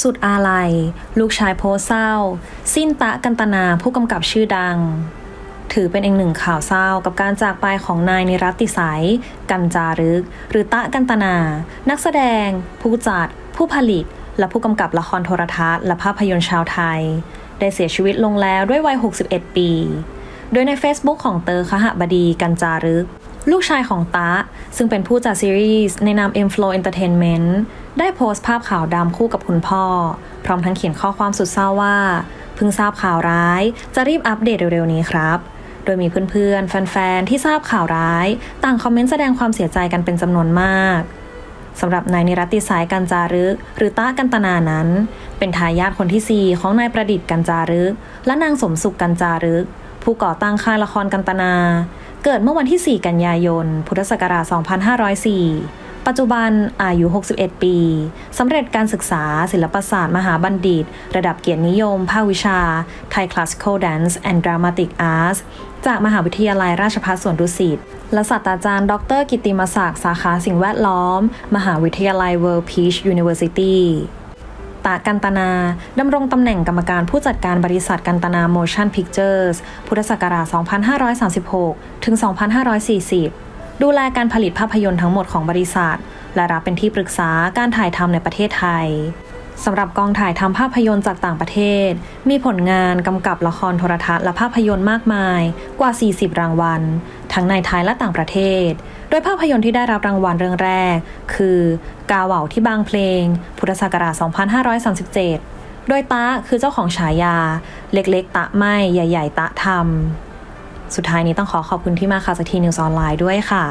สุดอาลัย ลูกชายโพสเศร้า สิ้นตะกันตนาผู้กำกับชื่อดัง ถือเป็นอีกหนึ่งข่าวเศร้ากับการจากไปของนายนิรัติสัยกันจารึก หรือตะกันตนา นักแสดง ผู้จัด ผู้ผลิต และผู้กำกับละครโทรทัศน์และภาพยนตร์ชาวไทย ได้เสียชีวิตลงแล้วด้วยวัย 61 ปี โดยใน Facebook ของเตอร์คหบดีกันจารึก ลูกชายของตะซึ่งเป็นผู้จัดซีรีส์ในนาม Inflow Entertainment ได้โพสต์ภาพขาวดำคู่กับคุณพ่อ พร้อมทั้งเขียนข้อความสุดเศร้าว่า เพิ่งทราบข่าวร้าย จะรีบอัปเดตเร็วๆนี้ครับ โดยมีเพื่อนๆ แฟนๆ ที่ทราบข่าวร้าย ต่างคอมเมนต์แสดงความเสียใจกันเป็นจำนวนมากสำหรับนายนิรัตติสายกันจารึก หรือต้ากันตนานั้น เป็นทายาทคนที่ 4 ของนายประดิษฐ์กันจารึก และนางสมสุขกันจารึก ผู้ก่อตั้งค่ายละครกันตนา เกิดเมื่อวันที่ 4 กันยายน พุทธศักราช 2504 ปัจจุบันอายุ 61 ปี สำเร็จการศึกษาศิลปศาสตร์มหาบัณฑิต ระดับเกียรตินิยม ภาควิชา Thai Classical Dance and Dramatic Arts จากมหาวิทยาลัยราชภัฏสวนดุสิต และศาสตราจารย์ ดร กิติมศักดิ์ สาขาสิ่งแวดล้อม มหาวิทยาลัย World Peace University ตากันตนา ดำรงตำแหน่งกรรมการผู้จัดการบริษัทกันตนา Motion Pictures พุทธศักราช 2536 ถึง 2540 ดูแลการผลิตภาพยนตร์ทั้งหมดของบริษัท และรับเป็นที่ปรึกษาการถ่ายทำในประเทศไทยสำหรับกองถ่ายทำภาพยนตร์จากต่างประเทศ มีผลงานกำกับละครโทรทัศน์และภาพยนตร์มากมายกว่า 40 รางวัล ทั้งในไทยและต่างประเทศ โดยภาพยนตร์ที่ได้รับรางวัลเรื่องแรก คือกาเหว่าที่บางเพลง ธศักราช 2537 โดยตะคือเจ้าของฉายา เล็กๆ ตะไม่ใหญ่ ๆ ตะทำสุดท้ายนี้ต้องขอขอบคุณที่มาค่ะจากทีนิวส์ออนไลน์ด้วยค่ะ